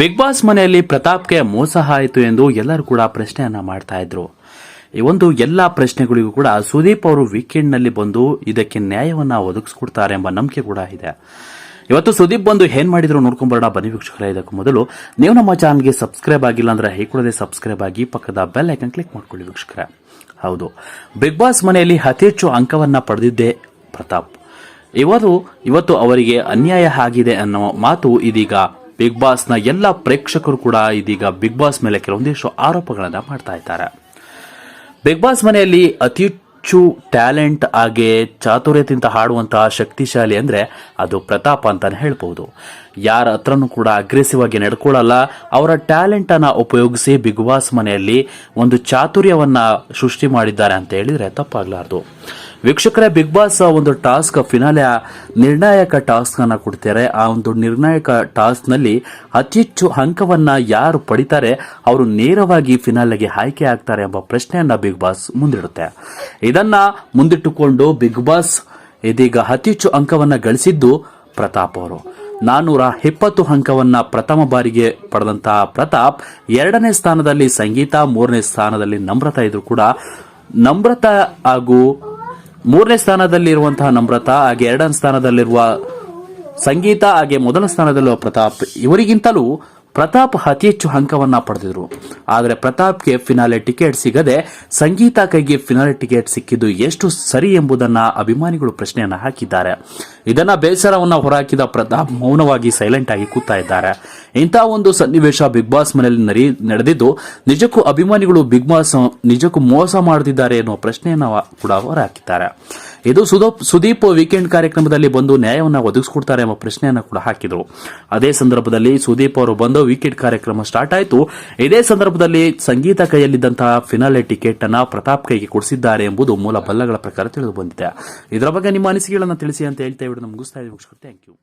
Big boss ಮನೆಯಲ್ಲಿ ಪ್ರತಾಪ್ಗೆ ಮೋಸ ಆಯಿತು ಎಂದು ಎಲ್ಲರೂ ಕೂಡ ಪ್ರಶ್ನೆಯನ್ನ ಮಾಡ್ತಾ ಇದ್ರು. ಈ ಒಂದು ಎಲ್ಲಾ ಪ್ರಶ್ನೆಗಳಿಗೂ ಕೂಡ ಸುದೀಪ್ ಅವರು ವೀಕೆಂಡ್ನಲ್ಲಿ ಬಂದು ಇದಕ್ಕೆ ನ್ಯಾಯವನ್ನ ಒದಗಿಸ್ಕೊಡ್ತಾರೆ ಎಂಬ ನಂಬಿಕೆ ಕೂಡ ಇದೆ. ಇವತ್ತು ಸುದೀಪ್ ಬಂದು ಏನ್ ಮಾಡಿದ್ರು ನೋಡ್ಕೊಂಬರೋಣ. ಬನ್ನಿ ವೀಕ್ಷಕರೇ, ಇದಕ್ಕೂ ಮೊದಲು ನೀವು ನಮ್ಮ ಚಾನಲ್ಗೆ ಸಬ್ಸ್ಕ್ರೈಬ್ ಆಗಿಲ್ಲ ಅಂದ್ರೆ ಹೈ ಸಬ್ಸ್ಕ್ರೈಬ್ ಆಗಿ ಪಕ್ಕದ ಬೆಲ್ ಐಕನ್ ಕ್ಲಿಕ್ ಮಾಡ್ಕೊಳ್ಳಿ ವೀಕ್ಷಕರೇ. ಹೌದು ಬಿಗ್ ಬಾಸ್ ಮನೆಯಲ್ಲಿ ಅತಿ ಹೆಚ್ಚು ಅಂಕವನ್ನ ಪಡೆದಿದ್ದೆ ಪ್ರತಾಪ್. ಇವರು, ಇವತ್ತು ಅವರಿಗೆ ಅನ್ಯಾಯ ಆಗಿದೆ ಅನ್ನೋ ಮಾತು ಇದೀಗ ಬಿಗ್ ಬಾಸ್ನ ಎಲ್ಲ ಪ್ರೇಕ್ಷಕರು ಕೂಡ ಇದೀಗ ಬಿಗ್ ಬಾಸ್ ಮೇಲೆ ಕೆಲವೊಂದಿಷ್ಟು ಆರೋಪಗಳನ್ನ ಮಾಡ್ತಾ ಇದ್ದಾರೆ. ಬಿಗ್ ಬಾಸ್ ಮನೆಯಲ್ಲಿ ಅತಿ ಹೆಚ್ಚು ಟ್ಯಾಲೆಂಟ್ ಹಾಗೆ ಚಾತುರ್ಯದಿಂದ ಹಾಡುವಂತಹ ಶಕ್ತಿಶಾಲಿ ಅಂದ್ರೆ ಅದು ಪ್ರತಾಪ ಅಂತಾನೆ ಹೇಳ್ಬೋದು. ಯಾರ ಹತ್ರನೂ ಕೂಡ ಅಗ್ರೆಸಿವ್ ಆಗಿ ನಡ್ಕೊಳ್ಳಲ್ಲ. ಅವರ ಟ್ಯಾಲೆಂಟ್ ಅನ್ನ ಉಪಯೋಗಿಸಿ ಬಿಗ್ ಬಾಸ್ ಮನೆಯಲ್ಲಿ ಒಂದು ಚಾತುರ್ಯವನ್ನ ಸೃಷ್ಟಿ ಮಾಡಿದ್ದಾರೆ ಅಂತ ಹೇಳಿದ್ರೆ ತಪ್ಪಾಗಲಾರ್ದು. ವೀಕ್ಷಕರೇ ಬಿಗ್ ಬಾಸ್ ಒಂದು ಟಾಸ್ಕ್ ಫಿನಾಲೆ ನಿರ್ಣಾಯಕ ಟಾಸ್ಕ್ ಅನ್ನ ಕೊಡ್ತಾರೆ. ಆ ಒಂದು ನಿರ್ಣಾಯಕ ಟಾಸ್ಕ್ನಲ್ಲಿ ಅತಿ ಹೆಚ್ಚು ಅಂಕವನ್ನ ಯಾರು ಪಡಿತಾರೆ, ಅವರು ನೇರವಾಗಿ ಫಿನಾಲೆಗೆ ಆಯ್ಕೆ ಆಗ್ತಾರೆ ಎಂಬ ಪ್ರಶ್ನೆಯನ್ನ ಬಿಗ್ ಬಾಸ್ ಮುಂದಿಡುತ್ತೆ. ಇದನ್ನ ಮುಂದಿಟ್ಟುಕೊಂಡು ಬಿಗ್ ಬಾಸ್ ಇದೀಗ ಅತಿ ಹೆಚ್ಚು ಅಂಕವನ್ನ ಗಳಿಸಿದ್ದು ಪ್ರತಾಪ್ ಅವರು. ನಾನೂರ ಇಪ್ಪತ್ತು ಅಂಕವನ್ನ ಪ್ರಥಮ ಬಾರಿಗೆ ಪಡೆದಂತಹ ಪ್ರತಾಪ್ ಎರಡನೇ ಸ್ಥಾನದಲ್ಲಿ ಸಂಗೀತ, ಮೂರನೇ ಸ್ಥಾನದಲ್ಲಿ ನಮ್ರತಾ ಇದ್ರು ಕೂಡ. ನಮ್ರತಾ ಹಾಗೂ ಮೂರನೇ ಸ್ಥಾನದಲ್ಲಿರುವಂತಹ ನಮ್ರತಾ, ಹಾಗೆ ಎರಡನೇ ಸ್ಥಾನದಲ್ಲಿರುವ ಸಂಗೀತ, ಹಾಗೆ ಮೊದಲ ಸ್ಥಾನದಲ್ಲಿರುವ ಪ್ರತಾಪ್ ಇವರಿಗಿಂತಲೂ ಪ್ರತಾಪ್ ಅತಿ ಹೆಚ್ಚು ಅಂಕವನ್ನ ಪಡೆದಿದ್ರು. ಆದರೆ ಪ್ರತಾಪ್ಗೆ ಫಿನಾಲೆ ಟಿಕೆಟ್ ಸಿಗದೆ ಸಂಗೀತ ಕೈಗೆ ಫಿನಾಲೆ ಟಿಕೆಟ್ ಸಿಕ್ಕಿದ್ದು ಎಷ್ಟು ಸರಿ ಎಂಬುದನ್ನ ಅಭಿಮಾನಿಗಳು ಪ್ರಶ್ನೆಯನ್ನ ಹಾಕಿದ್ದಾರೆ. ಇದನ್ನ ಬೇಸರವನ್ನ ಹೊರಹಾಕಿದ ಪ್ರತಾಪ್ ಮೌನವಾಗಿ ಸೈಲೆಂಟ್ ಆಗಿ ಕೂತಾ ಇದ್ದಾರೆ. ಇಂತಹ ಒಂದು ಸನ್ನಿವೇಶ ಬಿಗ್ ಬಾಸ್ ಮನೆಯಲ್ಲಿ ನಡೆದಿದ್ದು ನಿಜಕ್ಕೂ ಅಭಿಮಾನಿಗಳು ಬಿಗ್ ಬಾಸ್, ನಿಜಕ್ಕೂ ಮೋಸ ಮಾಡುತ್ತಿದ್ದಾರೆ ಎನ್ನುವ ಪ್ರಶ್ನೆಯನ್ನ ಕೂಡ ಹೊರಹಾಕಿದ್ದಾರೆ. ಇದು ಸುದೀಪ್ ವೀಕೆಂಡ್ ಕಾರ್ಯಕ್ರಮದಲ್ಲಿ ಬಂದು ನ್ಯಾಯವನ್ನು ಒದಗಿಸಿಕೊಡ್ತಾರೆ ಎಂಬ ಪ್ರಶ್ನೆಯನ್ನು ಕೂಡ ಹಾಕಿದ್ರು. ಅದೇ ಸಂದರ್ಭದಲ್ಲಿ ಸುದೀಪ್ ಅವರು ಬಂದು ವೀಕೆಂಡ್ ಕಾರ್ಯಕ್ರಮ ಸ್ಟಾರ್ಟ್ ಆಯಿತು. ಇದೇ ಸಂದರ್ಭದಲ್ಲಿ ಸಂಗೀತ ಕೈಯಲ್ಲಿದ್ದಂತಹ ಫಿನಾಲೆ ಟಿಕೆಟ್ ಅನ್ನು ಪ್ರತಾಪ್ ಕೈಗೆ ಕೊಡಿಸಿದ್ದಾರೆ ಎಂಬುದು ಮೂಲ ಬಲ್ಲಗಳ ಪ್ರಕಾರ ತಿಳಿದು ಬಂದಿದೆ. ಇದರ ಬಗ್ಗೆ ನಿಮ್ಮ ಅನಿಸಿಕೆಗಳನ್ನು ತಿಳಿಸಿ ಅಂತ ಹೇಳ್ತಾ ಇವರು ನಮ್ಗೆ ಥ್ಯಾಂಕ್ ಯು